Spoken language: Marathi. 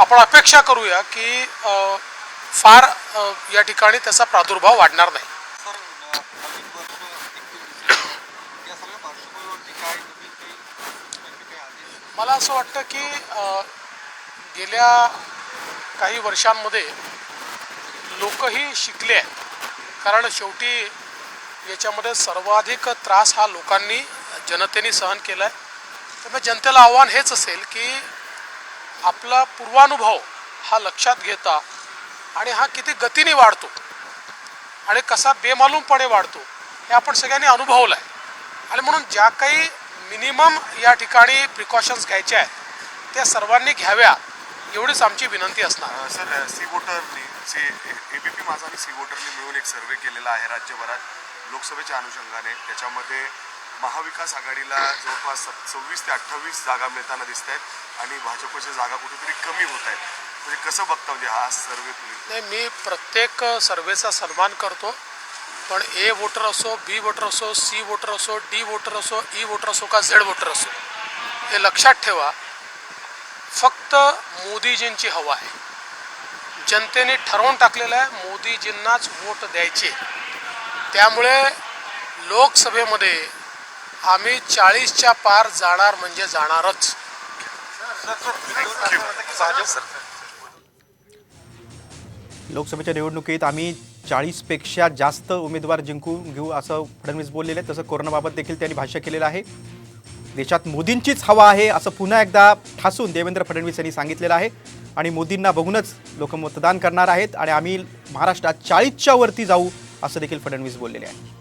आपण अपेक्षा करूया की फार या ठिकाणी त्याचा प्रादुर्भाव वाढणार नाही. मला असं वाटतं की गेल्या काही वर्षांमध्ये लोकही शिकले आहेत. कारण शेवटी याच्यामध्ये सर्वाधिक त्रास हा लोकांनी जनतेने सहन केला आहे त्यामुळे जनतेला आव्हान हेच असेल की आपला पूर्वानुभव हा लक्षात घेता आणि हा किती गतीने वाढतो आणि कसा बेमालूमपणे वाढतो हे आपण सगळ्यांनी अनुभवलं आहे आणि म्हणून ज्या काही मिनिमम या ठिकाणी प्रिकॉशन्स घ्यायच्या आहेत त्या सर्वांनी घ्याव्या एवढीच आमची विनंती असणार सर सी वोटरने सी पी माझा आणि सी वोटरने मिळून एक सर्वे केलेला आहे राज्यभरात लोकसभेच्या अनुषंगाने त्याच्यामध्ये महाविकास आघाडीला जवळपास सव्वीस ते अठ्ठावीस जागा मिळताना दिसत आहेत आणि भाजपच्या जागा कुठेतरी कमी होत आहेत म्हणजे कसं बघता म्हणजे हा सर्वे नाही मी प्रत्येक सर्वेचा सन्मान करतो पण ए वोटर असो बी वोटर असो सी वोटर असो डी वोटर असो ई वोटर असो का झेड वोटर असो हे लक्षात ठेवा फक्त मोदीजींची हवा आहे. जनतेने ठरवून टाकलेलं आहे मोदीजींनाच वोट द्यायचे. त्यामुळे लोकसभेमध्ये आम्ही चाळीसच्या पार जाणार म्हणजे जाणारच. लोकसभेच्या निवडणुकीत आम्ही चाळीसपेक्षा जास्त उमेदवार जिंकून घेऊ असं फडणवीस बोललेले तसं कोरोनाबाबत देखील त्यांनी भाष्य केलेलं आहे. देशात मोदींचीच हवा आहे असं पुन्हा एकदा ठासून देवेंद्र फडणवीस यांनी सांगितलेलं आहे. आणि मोदींना बघूनच लोक मतदान करणार आहेत. आणि आम्ही महाराष्ट्रात चाळीसच्या वरती जाऊ असं देखील फडणवीस बोललेले आहे